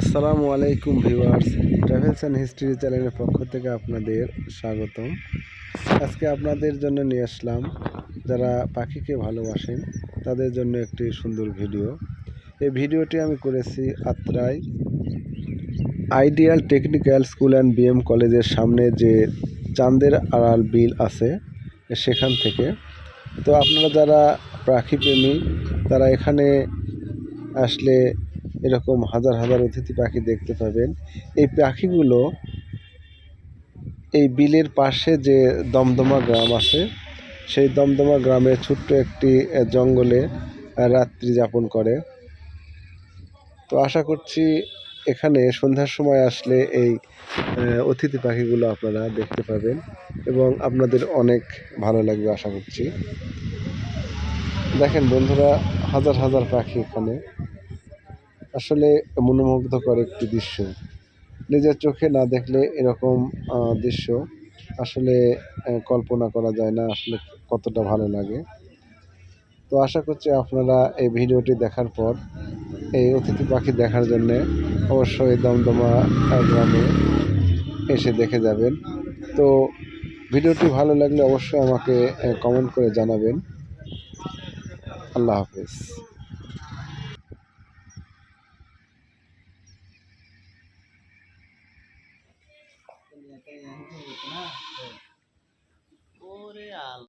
আসসালামু আলাইকুম viewers, travels and history চ্যানেলের পক্ষ থেকে আপনাদের স্বাগতম। আজকে আপনাদের জন্য নিয়ে আসলাম, যারা পাখিকে ভালোবাসেন, তাদের জন্য একটি সুন্দর ভিডিও। এই ভিডিওটি আমি করেছি Atrai ideal technical school and BM কলেজের সামনে যে চাঁদের আড়াল বিল আছে, সেখান থেকে। তো আপনারা যারা পাখি প্রেমী তারা এখানে আসলে এরকম হাজার হাজার অতিথি পাখি দেখতে পাবেন। এই পাখিগুলো এই বিলের পাশে যে দমদমা গ্রাম আছে, সেই দমদমা গ্রামে ছোট্ট একটি জঙ্গলে রাত্রি যাপন করে। তো আশা করছি এখানে সন্ধ্যার সময় আসলে এই অতিথি পাখিগুলো আপনারা দেখতে পাবেন এবং আপনাদের অনেক ভালো লাগবে আশা করছি। দেখেন বন্ধুরা, হাজার হাজার পাখি এখানে। আসলে মনোমুগ্ধকর একটি দৃশ্য। নিজের চোখে না দেখলে এরকম দৃশ্য আসলে কল্পনা করা যায় না আসলে কতটা ভালো লাগে। তো আশা করছি আপনারা এই ভিডিওটি দেখার পর, এই অতিথি পাখি দেখার জন্য অবশ্যই দমদমা গ্রামে এসে দেখে যাবেন। তো ভিডিওটি ভালো লাগলে অবশ্যই আমাকে কমেন্ট করে জানাবেন। আল্লাহ হাফেজ। kaya hindi na.